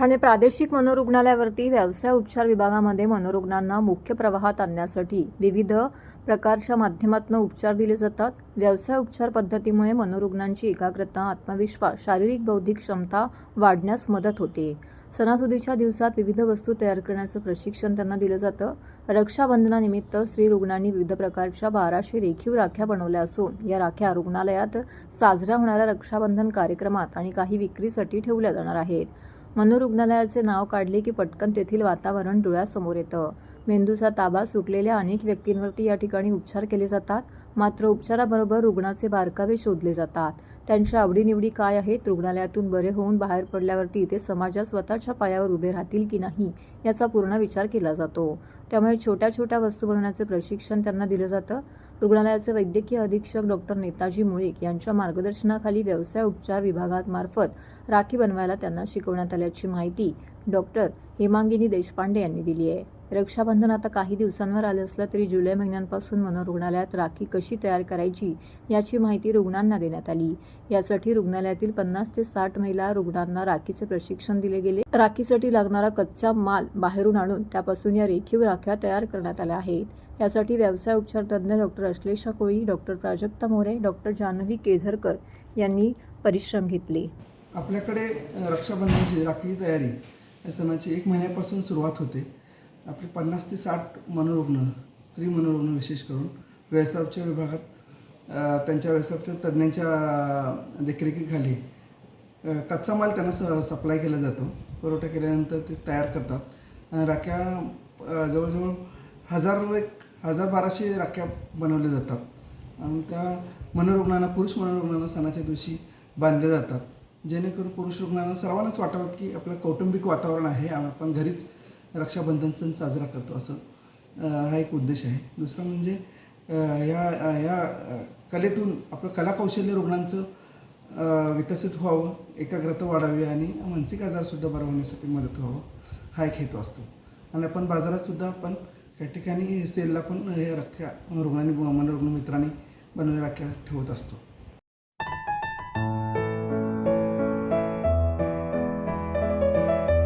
ठाणे प्रादेशिक मनोरुग्णालयावरती व्यवसाय उपचार विभागामध्ये मनोरुग्णांना मुख्य प्रवाहात आणण्यासाठी विविध प्रकारच्या माध्यमातून उपचार दिले जातात. व्यवसाय उपचार पद्धतीमुळे मनोरुग्णांची एकाग्रता आत्मविश्वास शारीरिक बौद्धिक क्षमता वाढण्यास मदत होते. सणासुदीच्या दिवसात विविध वस्तू तयार करण्याचं प्रशिक्षण त्यांना दिलं जातं. रक्षाबंधनानिमित्त स्त्री रुग्णांनी विविध प्रकारच्या बाराशे रेखीव राख्या बनवल्या असून या राख्या रुग्णालयात साजऱ्या होणाऱ्या रक्षाबंधन कार्यक्रमात आणि काही विक्रीसाठी ठेवल्या जाणार आहेत. मनोरुग्णालयाचे नाव काढले की पटकन तेथील वातावरण डोळ्यासमोर येतं. मेंदूचा ताबा सुटलेल्या अनेक व्यक्तींवरती या ठिकाणी उपचार केले जातात. मात्र उपचाराबरोबर रुग्णाचे बारकावे शोधले जातात. त्यांच्या आवडीनिवडी काय आहेत? रुग्णालयातून बरे होऊन बाहेर पडल्यावरती ते समाजात स्वतःच्या पायावर उभे राहतील की नाही याचा पूर्ण विचार केला जातो. त्यामुळे छोट्या छोट्या वस्तू बनवण्याचे प्रशिक्षण त्यांना दिलं जातं. रुग्णालयाचे वैद्यकीय अधीक्षक डॉक्टर नेताजी मुळीक यांच्या मार्गदर्शनाखाली व्यवसाय उपचार विभागात मार्फत राखी बनवायला त्यांना शिकवण्यात आल्याची माहिती डॉक्टर हेमांगिनी देशपांडे यांनी दिली आहे. रक्षाबंधन आता काही दिवसांवर आलं असलं तरी जुलै महिन्यांपासून मनोरुग्णालयात राखी कशी तयार करायची याची माहिती रुग्णांना देण्यात आली. यासाठी रुग्णालयातील पन्नास ते साठ महिला रुग्णांना राखीचे प्रशिक्षण दिले गेले. राखीसाठी लागणारा कच्चा माल बाहेरून आणून त्यापासून या रेखीव राख्या तयार करण्यात आल्या आहेत. यासाठी व्यवसाय उपचार तज्ज्ञ doctor Ashlesha Koli doctor Prajakta More doctor Janhavi Kezarkar यांनी परिश्रम घेतले. आपल्याकडे रक्षाबंधनाची राखी तयारी या सणाची एक महिन्यापासून सुरुवात होते. आपले पन्नास ते साठ मनोरुग्ण स्त्री मनोरुग्ण विशेष करून व्यवसायोपचार विभागात त्यांच्या व्यवसायोपचार तज्ज्ञांच्या देखरेखीखाली कच्चा माल त्यांना स सप्लाय केला जातो. पुरवठा केल्यानंतर ते तयार करतात. राख्या जवळजवळ हजार एक हजार बाराशे राख्या बनवल्या जातात. आणि त्या मनोरुग्णांना पुरुष मनोरुग्णांना सणाच्या दिवशी बांधल्या जातात. जेणेकरून पुरुष रुग्णांना सर्वांनाच वाटावं की आपलं कौटुंबिक वातावरण आहे. आपण घरीच रक्षाबंधन सण साजरा करतो असं हा एक उद्देश आहे. दुसरं म्हणजे या ह्या ह्या कलेतून आपलं कलाकौशल्य रुग्णांचं विकसित व्हावं एकाग्रता वाढावी आणि मानसिक आजारसुद्धा बरा होण्यासाठी मदत व्हावं हा एक हेतू असतो. आणि आपण बाजारातसुद्धा आपण काही ठिकाणी सेलला पण हे राख्या रुग्णांनी मनोरुग्ण मित्रांनी बनवलेल्या राख्या ठेवत असतो.